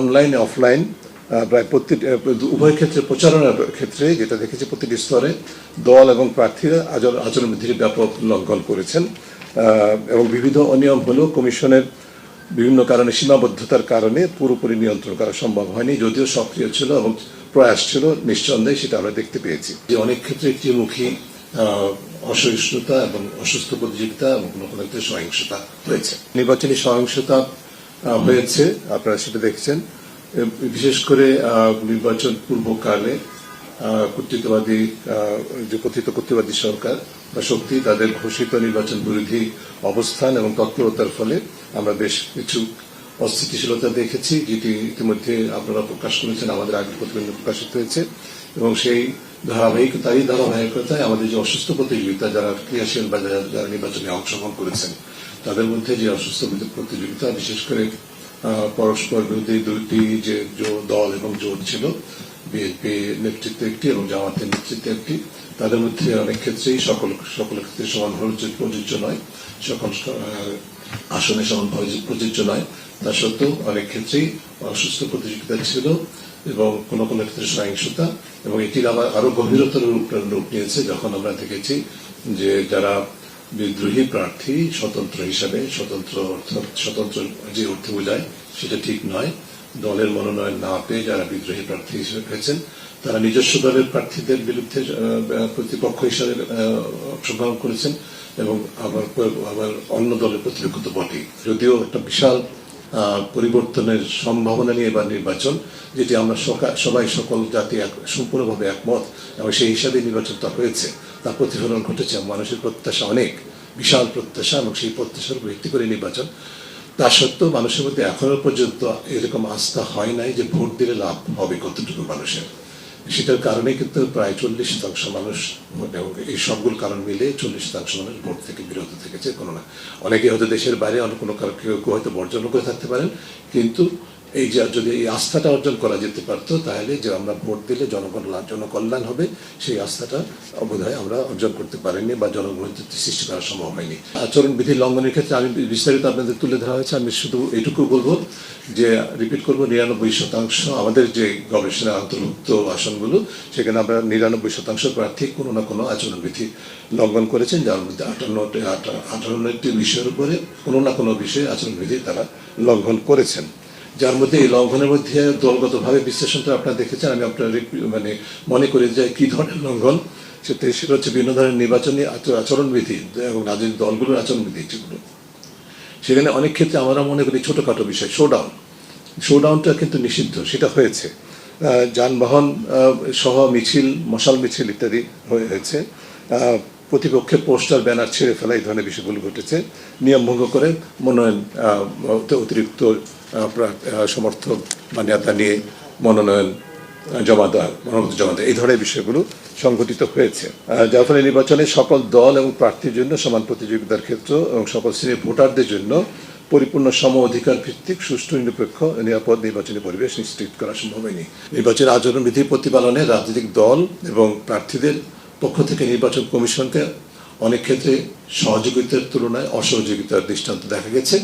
Online offline প্রায় প্রতি উভয় ক্ষেত্রে প্রচারণার ক্ষেত্রে, যেটা দেখেছি প্রতিটি স্তরে, দল এবং প্রার্থীরা আচরণ আচরণবিধির ব্যাপক লঙ্ঘন করেছেন। এবং বিবিধ অনিয়ম হলেও কমিশনের বিভিন্ন কারণে সীমাবদ্ধতার কারণে পুরোপুরি নিয়ন্ত্রণ করা সম্ভব হয়নি, যদিও সক্রিয় ছিল এবং প্রয়াস ছিল, নিঃসন্দেহে সেটা আমরা দেখতে পেয়েছি। যে অনেক ক্ষেত্রে একটিমুখী অসহিষ্ণুতা এবং অসুস্থ প্রতিযোগিতা এবং কোনো কোনো ক্ষেত্রে সহিংসতা হয়েছে নির্বাচনী সহিংসতা হয়েছে, আপনারা সেটা দেখছেন। বিশেষ করে নির্বাচন পূর্বকালে কর্তৃত্ববাদী যে কথিত কর্তৃত্ববাদী সরকার বা শক্তি, তাদের ঘোষিত নির্বাচন বিরোধী অবস্থান এবং তৎপরতার ফলে আমরা বেশ কিছু অস্থিতিশীলতা দেখেছি, যেটি ইতিমধ্যে আপনারা প্রকাশ করেছেন, আমাদের আগে প্রতিবেদন প্রকাশিত হয়েছে। এবং সেই ধারাবাহিক তারই ধারাবাহিকতায় আমাদের যে অসুস্থ প্রতিযোগিতা যারা ক্রিয়াশীল বা যারা নির্বাচনে অংশগ্রহণ করেছেন তাদের মধ্যে যে অসুস্থ প্রতিযোগিতা বিশেষ করে পরস্পর বিরোধী দুটি যে দল এবং জোট ছিল বিএনপি নেতৃত্বে একটি এবং জামাতের নেতৃত্বে একটি। তাদের মধ্যে অনেক ক্ষেত্রেই সকল সকল ক্ষেত্রে সমানভাবে প্রযোজ্য নয়, সকল আসনে সমানভাবে প্রযোজ্য নয়, তা সত্ত্বেও অনেক ক্ষেত্রেই অসুস্থ প্রতিযোগিতা ছিল এবং কোনো কোনো ক্ষেত্রে সহিংসতা এবং এটির আবার আরও গভীরতর রূপ নিয়েছে যখন আমরা দেখেছি যে যারা বিদ্রোহী প্রার্থী, স্বতন্ত্র হিসাবে স্বতন্ত্র স্বতন্ত্র যে অর্থে বোঝায়, সেটা ঠিক নয়। দলের মনোনয়ন না পেয়ে যারা বিদ্রোহী প্রার্থী হিসেবে হয়েছেন তারা নিজস্ব দলের প্রার্থীদের বিরুদ্ধে প্রতিপক্ষ হিসাবে অংশগ্রহণ করেছেন এবং আবার আবার অন্য দলের প্রতিপক্ষ তো বটেই যদিও একটা বিশাল পরিবর্তনের সম্ভাবনা নিয়ে এবার নির্বাচন, যেটি আমরা সবাই সকল জাতি সম্পূর্ণভাবে একমত, এবং সেই হিসাবে নির্বাচনটা হয়েছে, তার প্রতিফলন ঘটেছে, মানুষের প্রত্যাশা অনেক, বিশাল প্রত্যাশা এবং সেই প্রত্যাশার ভিত্তি করে নির্বাচন। তা সত্ত্বেও মানুষের মধ্যে এখনও পর্যন্ত এরকম আস্থা হয় নাই যে ভোট দিলে লাভ হবে কতটুকু মানুষের। সেটার কারণে কিন্তু প্রায় চল্লিশ শতাংশ মানুষ এই সবগুলো কারণ মিলে চল্লিশ শতাংশ মানুষ ভোট থেকে বিরত থেকেছে কোনো না। অনেকে হয়তো দেশের বাইরে, অন্য কোনো কেউ হয়তো বর্জন করে থাকতে পারেন। কিন্তু এই যে যদি এই আস্থাটা অর্জন করা যেতে পারতো, তাহলে যে আমরা ভোট দিলে জনগণ জনকল্যাণ হবে, সেই আস্থাটা বোধ আমরা অর্জন করতে পারিনি বা জনগণের সৃষ্টি করা সম্ভব হয়নি। আচরণ বিধি লঙ্ঘনের ক্ষেত্রে আমি বিস্তারিত আপনাদের তুলে ধরা হয়েছে, আমি শুধু এইটুকু বলব যে রিপিট করব, নিরানব্বই শতাংশ আমাদের যে গবেষণা অন্তর্ভুক্ত আসনগুলো, সেখানে আমরা নিরানব্বই শতাংশ প্রার্থী কোনো না কোনো আচরণবিধি লঙ্ঘন করেছেন, যার মধ্যে আটান্নটি আটান্নটি বিষয়ের উপরে কোনো না কোনো বিষয়ে আচরণবিধি তারা লঙ্ঘন করেছেন। যার মধ্যে এই লঙ্ঘনের মধ্যে দলগতভাবে বিশ্লেষণটা আপনারা দেখেছেন, আমি আপনার মানে মনে করি যে কি ধরনের লঙ্ঘন সেটা সেটা হচ্ছে বিভিন্ন ধরনের নির্বাচনী আচ- আচরণবিধি এবং রাজনৈতিক দলগুলোর আচরণবিধি যেগুলো। সেখানে অনেক ক্ষেত্রে আমরা মনে করি ছোটোখাটো বিষয় শোডাউন শোডাউনটা কিন্তু নিষিদ্ধ, সেটা হয়েছে। যানবাহন সহ মিছিল, মশাল মিছিল ইত্যাদি হয়েছে। প্রতিপক্ষের পোস্টার, ব্যানার ছেড়ে ফেলা এই ধরনের বিষয়গুলো ঘটেছে। নিয়ম ভঙ্গ করে মনোনয়ন অতিরিক্ত সমর্থক বা নেতা নিয়ে মনোনয়ন জমা দেওয়া মনোনয়ন জমা দেওয়া, এই ধরনের বিষয়গুলো সংঘটিত হয়েছে। যার ফলে নির্বাচনে সকল দল এবং প্রার্থীর জন্য সমান প্রতিযোগিতার ক্ষেত্র এবং সকল শ্রেণির ভোটারদের জন্য পরিপূর্ণ সম অধিকার ভিত্তিক, সুষ্ঠু, নিরপেক্ষ নিরাপদ নির্বাচনী পরিবেশ নিশ্চিত করা সম্ভব হয়নি। নির্বাচন আচরণবিধি প্রতিপালনে রাজনৈতিক দল এবং প্রার্থীদের পক্ষ থেকে নির্বাচন কমিশনকে অনেক ক্ষেত্রে সহযোগিতার তুলনায় অসহযোগিতার দৃষ্টান্ত দেখা গেছে।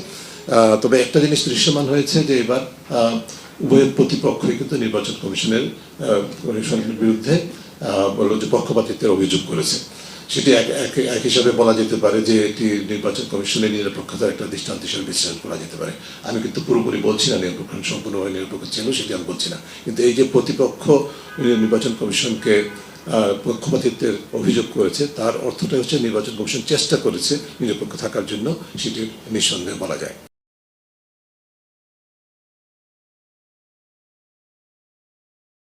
তবে একটা জিনিস দৃশ্যমান হয়েছে যে এবার উভয় প্রতিপক্ষই কিন্তু নির্বাচন কমিশনের কমিশনের বিরুদ্ধে বলল যে পক্ষপাতিত্বের অভিযোগ করেছে। সেটি এক হিসাবে বলা যেতে পারে যে এটি নির্বাচন কমিশনের নিরপেক্ষতার একটা দৃষ্টান্ত হিসেবে বিশ্লেষণ করা যেতে পারে। আমি কিন্তু পুরোপুরি বলছি না নিরপেক্ষ সম্পূর্ণভাবে নিরপেক্ষ ছিল সেটি আমি বলছি না। কিন্তু এই যে প্রতিপক্ষ, নির্বাচন কমিশনকে পক্ষপাতিত্বের অভিযোগ করেছে। তার অর্থটা হচ্ছে নির্বাচন কমিশন চেষ্টা করেছে নিরপেক্ষ থাকার জন্য, সেটি নিঃসন্দেহে বলা যায়।